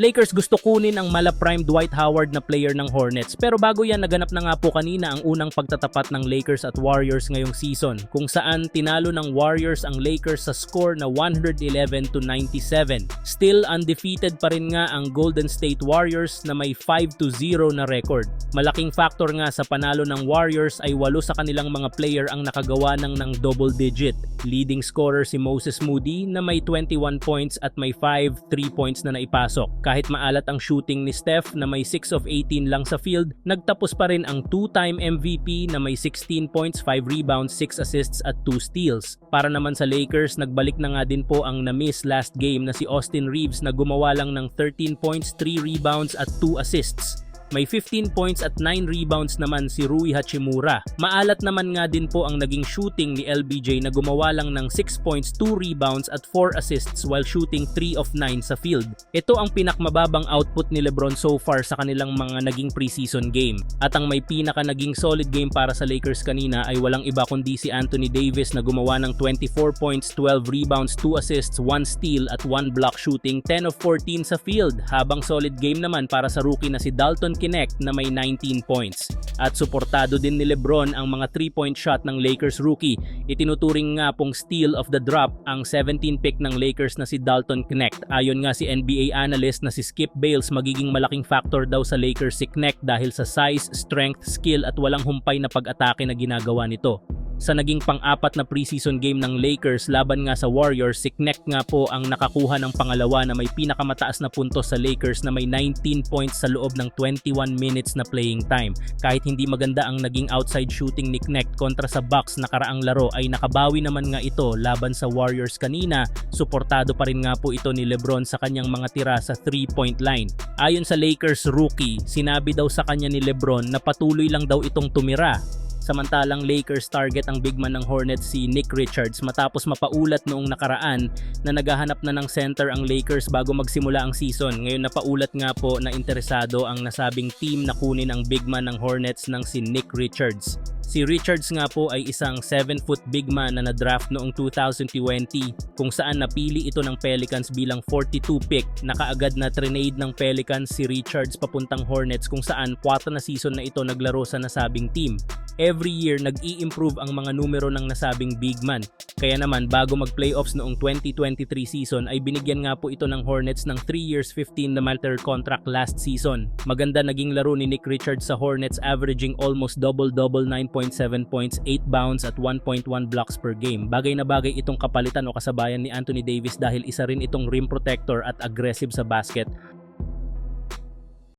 Lakers gusto kunin ang mala-prime Dwight Howard na player ng Hornets pero bago yan naganap na nga po kanina ang unang pagtatapat ng Lakers at Warriors ngayong season kung saan tinalo ng Warriors ang Lakers sa score na 111 to 97. Still undefeated pa rin nga ang Golden State Warriors na may 5 to 0 na record. Malaking factor nga sa panalo ng Warriors ay walo sa kanilang mga player ang nakagawa ng ng double digit. Leading scorer si Moses Moody na may 21 points at may 5 3 points na naipasok. Kahit maalat ang shooting ni Steph na may 6 of 18 lang sa field, nagtapos pa rin ang two-time MVP na may 16 points, 5 rebounds, 6 assists at 2 steals. Para naman sa Lakers, nagbalik na nga din po ang na-miss last game na si Austin Reeves na gumawa lang ng 13 points, 3 rebounds at 2 assists. May 15 points at 9 rebounds naman si Rui Hachimura. Maalat naman nga din po ang naging shooting ni LBJ na gumawa lang ng 6 points, 2 rebounds at 4 assists while shooting 3 of 9 sa field. Ito ang pinakmababang output ni Lebron so far sa kanilang mga naging preseason game. At ang may pinaka naging solid game para sa Lakers kanina ay walang iba kundi si Anthony Davis na gumawa ng 24 points, 12 rebounds, 2 assists, 1 steal at 1 block shooting 10 of 14 sa field. Habang solid game naman para sa rookie na si Dalton Kinect na may 19 points. At suportado din ni Lebron ang mga 3-point shot ng Lakers rookie. Itinuturing nga pong steal of the drop ang 17 pick ng Lakers na si Dalton Knecht. Ayon nga si NBA analyst na si Skip Bayless magiging malaking factor daw sa Lakers si Knecht dahil sa size, strength, skill at walang humpay na pag-atake na ginagawa nito sa naging pang-apat na preseason game ng Lakers laban nga sa Warriors, si Knecht nga po ang nakakuha ng pangalawa na may pinakamataas na puntos sa Lakers na may 19 points sa loob ng 21 minutes na playing time. Kahit hindi maganda ang naging outside shooting ni Knecht kontra sa Bucks nakaraang laro ay nakabawi naman nga ito laban sa Warriors kanina. Suportado pa rin nga po ito ni Lebron sa kanyang mga tira sa 3-point line. Ayon sa Lakers rookie, sinabi daw sa kanya ni Lebron na patuloy lang daw itong tumira Samantalang Lakers target ang big man ng Hornets si Nick Richards matapos mapaulat noong nakaraan na naghahanap na ng center ang Lakers bago magsimula ang season. Ngayon napaulat nga po na interesado ang nasabing team na kunin ang big man ng Hornets ng si Nick Richards. Si Richards nga po ay isang 7-foot big man na na-draft noong 2020 kung saan napili ito ng Pelicans bilang 42 pick na kaagad na trinade ng Pelicans si Richards papuntang Hornets kung saan 4 na season na ito naglaro sa nasabing team every year nag-i-improve ang mga numero ng nasabing big man. Kaya naman bago mag-playoffs noong 2023 season ay binigyan nga po ito ng Hornets ng 3 years 15 na matter contract last season. Maganda naging laro ni Nick Richards sa Hornets averaging almost double-double 9.7 points, 8 bounds at 1.1 blocks per game. Bagay na bagay itong kapalitan o kasabayan ni Anthony Davis dahil isa rin itong rim protector at aggressive sa basket